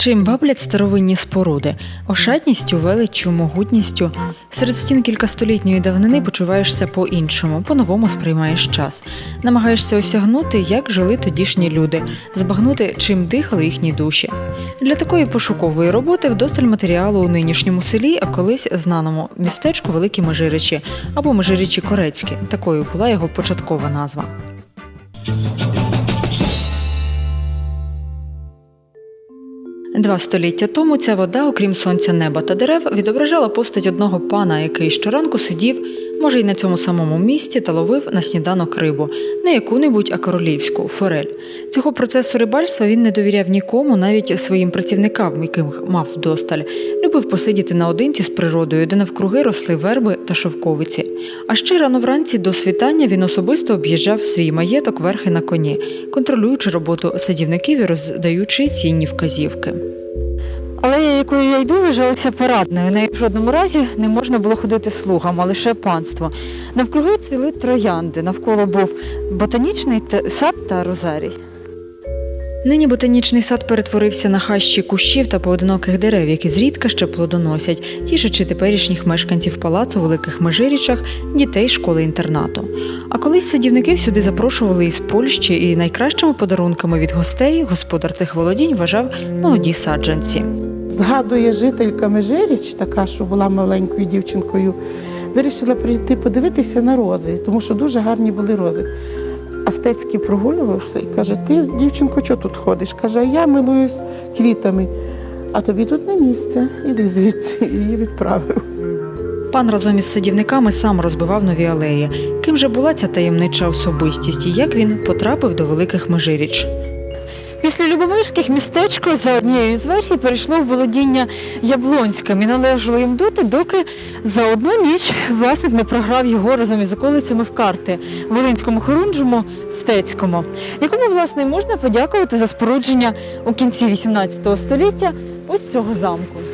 Чим ваблять старовинні споруди? Ошатністю, величчю, могутністю. Серед стін кількастолітньої давнини почуваєшся по-іншому, по-новому сприймаєш час. Намагаєшся осягнути, як жили тодішні люди, збагнути, чим дихали їхні душі. Для такої пошукової роботи вдосталь матеріалу у нинішньому селі, а колись знаному містечку Великі Межиричі або Межиричі Корецькі. Такою була його початкова назва. Два століття тому ця вода, окрім сонця, неба та дерев, відображала постать одного пана, який щоранку сидів, може, й на цьому самому місці, та ловив на сніданок рибу, не яку-небудь, а королівську форель. Цього процесу рибальства він не довіряв нікому, навіть своїм працівникам, яких мав вдосталь. Любив посидіти наодинці з природою, де навкруги росли верби та шовковиці. А ще рано вранці до світання він особисто об'їжджав свій маєток верхи на коні, контролюючи роботу садівників і роздаючи цінні вказівки. Алея, якою я йду, вважалася парадною. Нею в жодному разі не можна було ходити слугам, а лише панство. Навкруги цвіли троянди. Навколо був ботанічний та- сад та розарій. Нині ботанічний сад перетворився на хащі кущів та поодиноких дерев, які зрідка ще плодоносять, тішачи теперішніх мешканців палацу великих межирічах, дітей школи-інтернату. А колись садівників сюди запрошували із Польщі, і найкращими подарунками від гостей господар цих володінь вважав молоді саджанці. Згадує жителька Межиріч, така, що була маленькою дівчинкою, вирішила прийти подивитися на рози, тому що дуже гарні були рози. Астецький прогулювався і каже: Ти, дівчинко, що тут ходиш? Каже, «А я милуюсь квітами, а тобі тут не місце. Іди звідси її відправив. Пан разом із садівниками сам розбивав нові алеї. Ким же була ця таємнича особистість і як він потрапив до великих межиріч? Після Любомирських містечко за однією з версій перейшло в володіння Яблонським і належало їм доти, доки за одну ніч власник не програв його разом із околицями в карти Волинському Хорунжому Стецькому, якому власне можна подякувати за спорудження у кінці XVIII століття ось цього замку.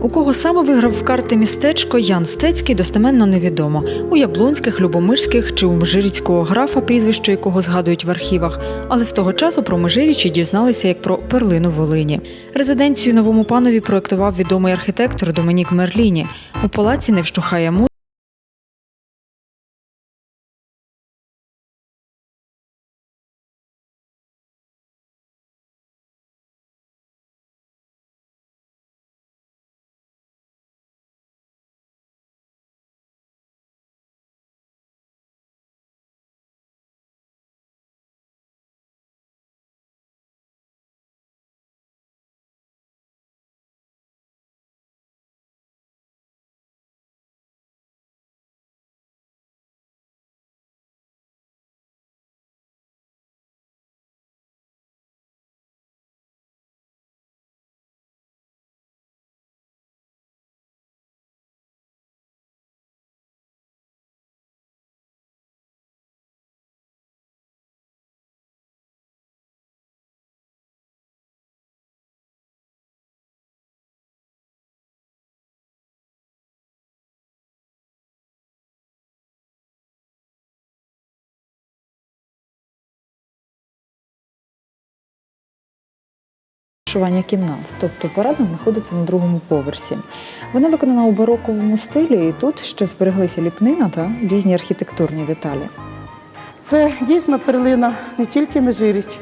У кого саме виграв в карти містечко Ян Стецький, достеменно невідомо. У Яблонських, Любомирських чи у Межиріцького графа, прізвище якого згадують в архівах. Але з того часу про Межирічі дізналися як про перлину Волині. Резиденцію новому панові проектував відомий архітектор Домінік Мерліні. У палаці не вщухає му. Розташування кімнат, тобто парадна знаходиться на другому поверсі. Вона виконана у бароковому стилі, і тут ще збереглися ліпнина та різні архітектурні деталі. Це дійсно перлина не тільки Межиріч,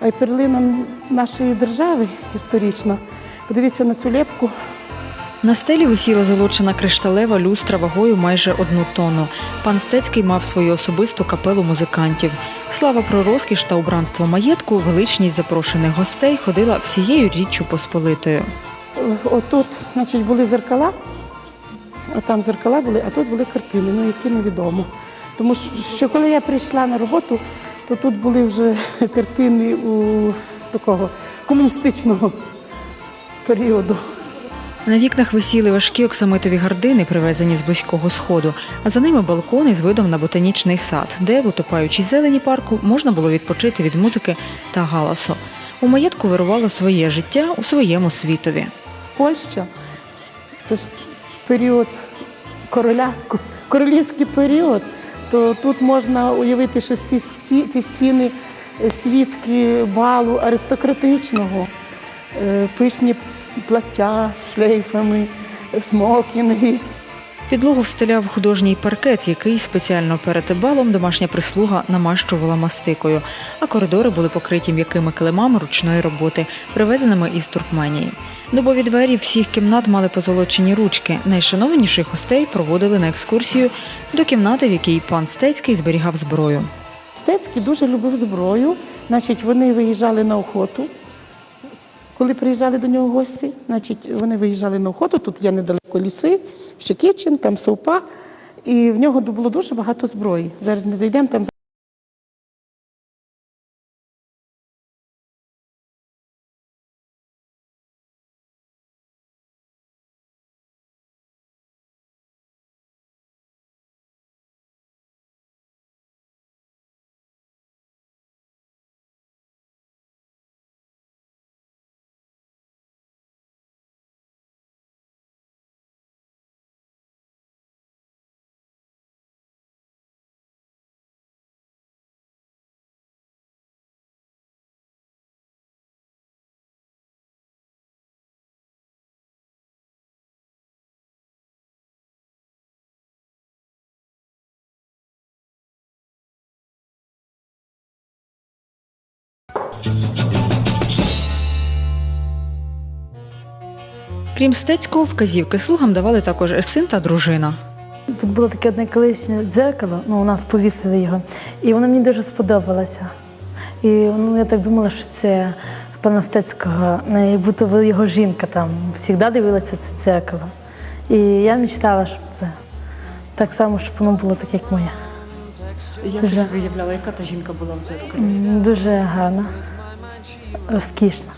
а й перлина нашої держави історично. Подивіться на цю лепку. На стелі висіла золочена кришталева люстра вагою майже одну тонну. Пан Стецький мав свою особисту капелу музикантів. Слава про розкіш та убранство маєтку, величність запрошених гостей ходила всією річчю посполитою. Е, Отут, значить, були зеркала, а там зеркала були, а тут були картини, ну які невідомо. Тому що, що коли я прийшла на роботу, то тут були вже картини у такого комуністичного періоду. На вікнах висіли важкі оксамитові гардини, привезені з близького сходу, а за ними балкони з видом на ботанічний сад, де в утопаючій зелені парку можна було відпочити від музики та галасу. У маєтку вирувало своє життя у своєму світові. Польща це ж період короля, королівський період, то тут можна уявити, що ці, ці стіни свідки балу аристократичного. е, пишні плаття з шлейфами, смокінги. Підлогу встеляв художній паркет, який спеціально перед балом домашня прислуга намащувала мастикою, а коридори були покриті м'якими килимами ручної роботи, привезеними із Туркменії. Дубові двері всіх кімнат мали позолочені ручки. Найшанованіших гостей проводили на екскурсію до кімнати, в якій пан Стецький зберігав зброю. Стецький дуже любив зброю. Значить, вони виїжджали на охоту. Коли приїжджали до нього гості, значить, вони виїжджали на охоту. Тут є недалеко ліси, Щекичин, там Совпа. І в нього було дуже багато зброї. Зараз ми зайдемо там. Крім Стецького, вказівки слугам давали також син та дружина. Тут було таке одне колишнє дзеркало, ну у нас повісили його, і воно мені дуже сподобалося. І ну, я так думала, що це з пана Стецького, як будто його жінка там завжди дивилася це дзеркало. І я мечтала, щоб це так само, щоб воно було таке, як моє. Як Дуже. ти собі уявляла, яка та жінка була в дзеркалі? Дуже гарна, розкішна.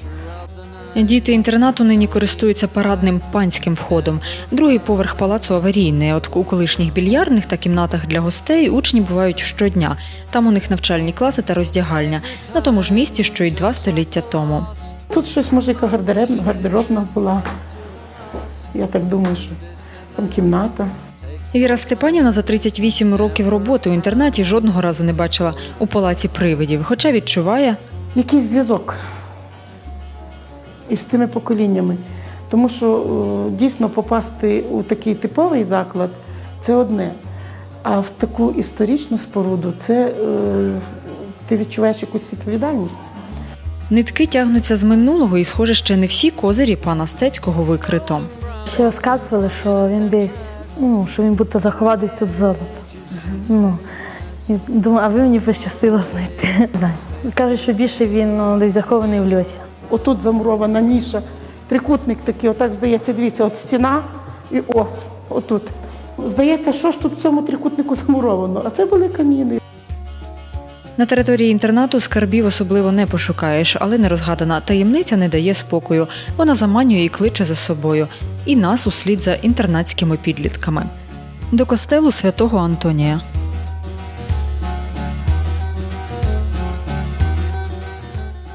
Діти інтернату нині користуються парадним панським входом. Другий поверх палацу аварійний. От у колишніх більярдних та кімнатах для гостей учні бувають щодня. Там у них навчальні класи та роздягальня на тому ж місці, що й два століття тому. Тут щось, може, гардеробна, гардеробна була. Я так думаю, що там кімната. Віра Степанівна за 38 років роботи у інтернаті жодного разу не бачила у палаці привидів, хоча відчуває, якийсь зв'язок із тими поколіннями. Тому що е, дійсно попасти у такий типовий заклад це одне. А в таку історичну споруду це е, ти відчуваєш якусь відповідальність. нитки тягнуться з минулого, і, схоже, ще не всі козирі пана Стецького викрито. Ще розказували, що він десь, ну, що він будто заховав десь тут золото. Ну, і думаю, а ви мені пощастило знайти. Да. Кажуть, що більше він ну, десь захований в льосі. Отут замурована ніша, трикутник такий, отак здається, дивіться, от стіна і о, отут. Здається, що ж тут в цьому трикутнику замуровано? А це були каміни. На території інтернату скарбів особливо не пошукаєш, але нерозгадана таємниця не дає спокою. Вона заманює і кличе за собою. І нас услід за інтернатськими підлітками. До костелу святого Антонія.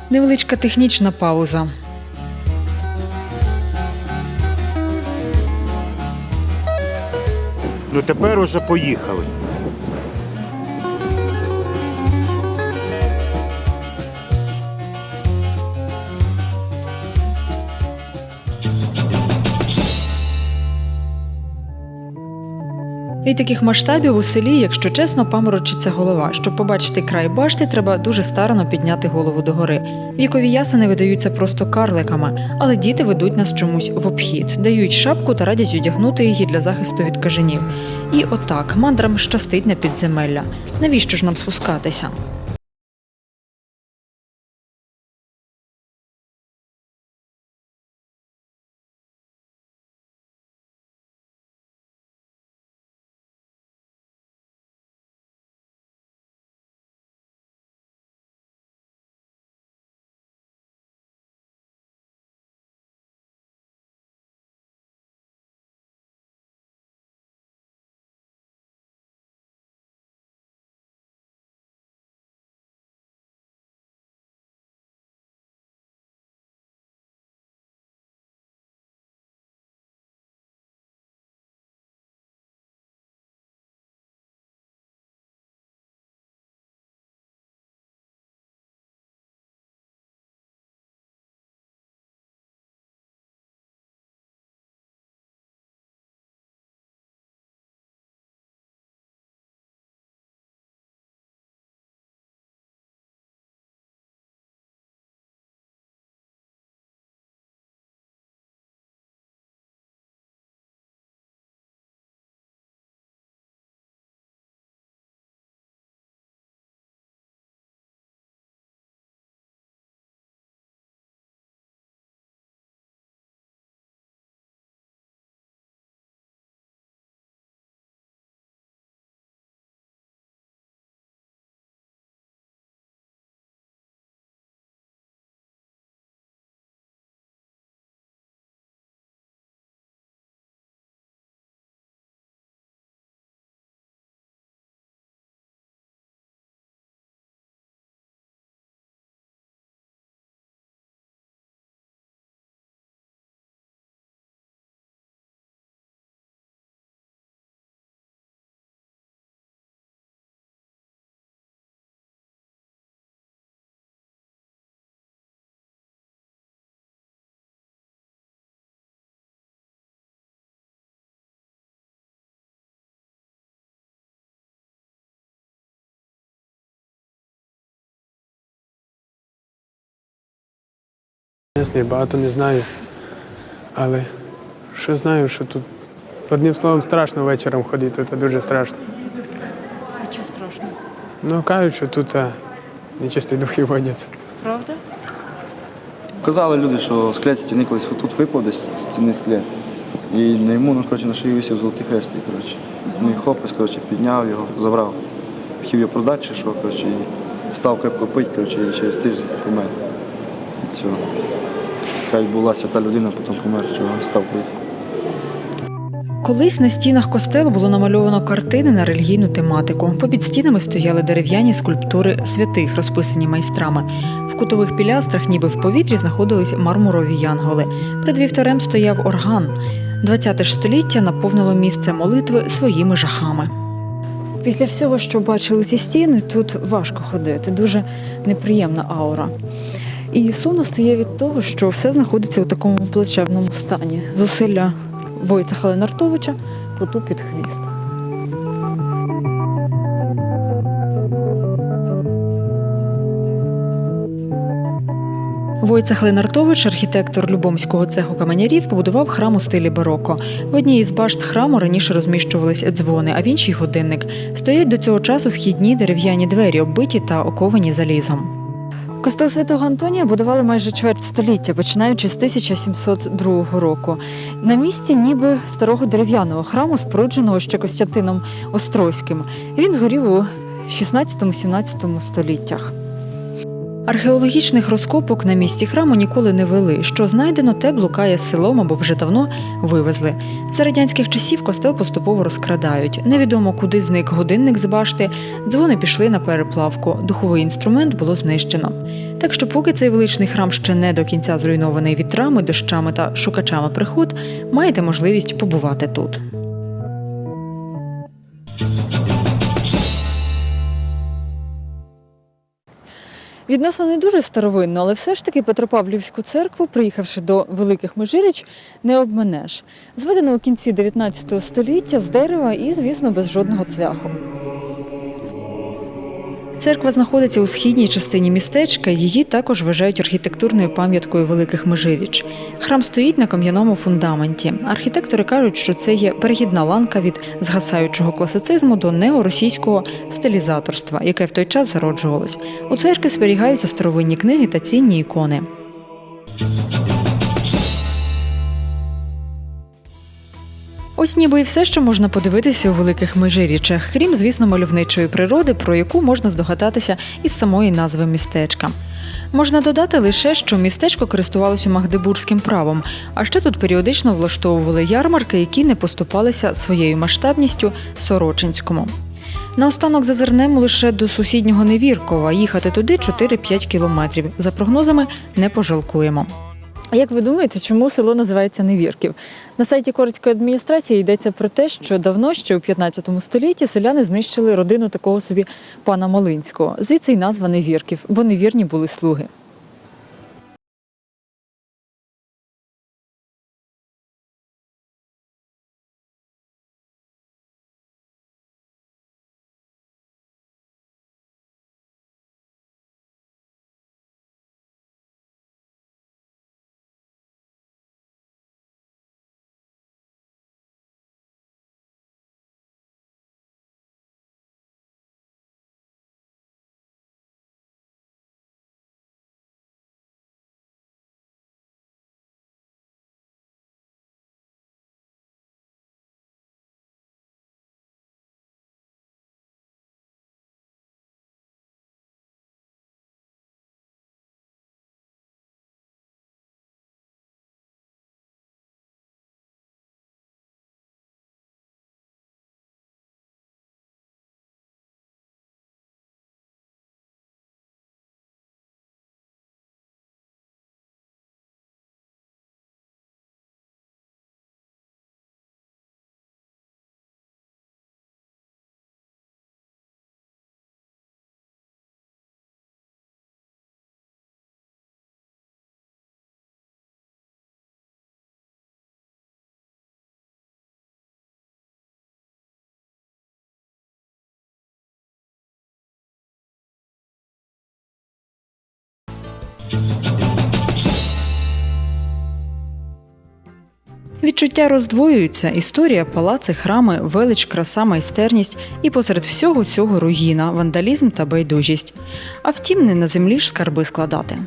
Невеличка технічна пауза. Ну тепер уже поїхали. Від таких масштабів у селі, якщо чесно, паморочиться голова. Щоб побачити край башти, треба дуже старано підняти голову догори. Вікові ясени видаються просто карликами, але діти ведуть нас чомусь в обхід, дають шапку та радять одягнути її для захисту від кажанів. І отак мандрам щастить на підземелля. Навіщо ж нам спускатися? Ясно, я багато не знаю. Але що знаю, що тут одним словом страшно вечором ходити, тут дуже страшно. А чи страшно? Ну кажуть, що тут а, нечисті духи водяться. Правда? Казали люди, що склять стіни колись тут випав десь з стіни склять. І на йому ну, коротше, на шиї висів золотий хрест. І, коротше. Ну і хлопець коротше, підняв його, забрав. Хотів його продати чи що, коротше, і став крепко пити, коротше, і через тиждень помер. Все. Хай була свята людина, потім помер, чого став. Колись на стінах костелу було намальовано картини на релігійну тематику. Попід стінами стояли дерев'яні скульптури святих, розписані майстрами. В кутових пілястрах, ніби в повітрі, знаходились мармурові янголи. Перед вівтарем стояв орган. ХХ ж століття наповнило місце молитви своїми жахами. Після всього, що бачили ці стіни, тут важко ходити, дуже неприємна аура. І сумно стає від того, що все знаходиться у такому плачевному стані. Зусилля Войцеха Ленартовича коту під хвіст. Войцех Ленартович, архітектор Любомського цеху каменярів, побудував храм у стилі бароко. В одній із башт храму раніше розміщувались дзвони, а в іншій годинник. Стоять до цього часу вхідні дерев'яні двері, оббиті та оковані залізом. Костел святого Антонія будували майже чверть століття, починаючи з 1702 року. На місці ніби старого дерев'яного храму, спорудженого ще Костянтином Острозьким. Він згорів у 16-17 століттях. Археологічних розкопок на місці храму ніколи не вели. Що знайдено, те блукає селом або вже давно вивезли. За радянських часів костел поступово розкрадають. Невідомо, куди зник годинник з башти. Дзвони пішли на переплавку. Духовий інструмент було знищено. Так що, поки цей величний храм ще не до кінця зруйнований вітрами, дощами та шукачами приход, маєте можливість побувати тут. Відносно не дуже старовинно, але все ж таки Петропавлівську церкву, приїхавши до Великих Межиріч, не обминеш. Зведено у кінці 19 століття з дерева і, звісно, без жодного цвяху. Церква знаходиться у східній частині містечка. Її також вважають архітектурною пам'яткою великих Межиріч. Храм стоїть на кам'яному фундаменті. Архітектори кажуть, що це є перехідна ланка від згасаючого класицизму до неоросійського стилізаторства, яке в той час зароджувалось. У церкві зберігаються старовинні книги та цінні ікони. Ось ніби і все, що можна подивитися у великих межирічах, крім, звісно, мальовничої природи, про яку можна здогадатися із самої назви містечка. Можна додати лише, що містечко користувалося магдебурзьким правом, а ще тут періодично влаштовували ярмарки, які не поступалися своєю масштабністю Сорочинському. Наостанок зазирнемо лише до сусіднього Невіркова. Їхати туди 4-5 кілометрів. За прогнозами не пожалкуємо. Як ви думаєте, чому село називається Невірків? На сайті Корицької адміністрації йдеться про те, що давно, ще у 15 столітті, селяни знищили родину такого собі пана Малинського. Звідси й назва Невірків, бо невірні були слуги. Відчуття роздвоюються: історія, палаци, храми, велич, краса, майстерність і посеред всього цього руїна, вандалізм та байдужість. А втім, не на землі ж скарби складати.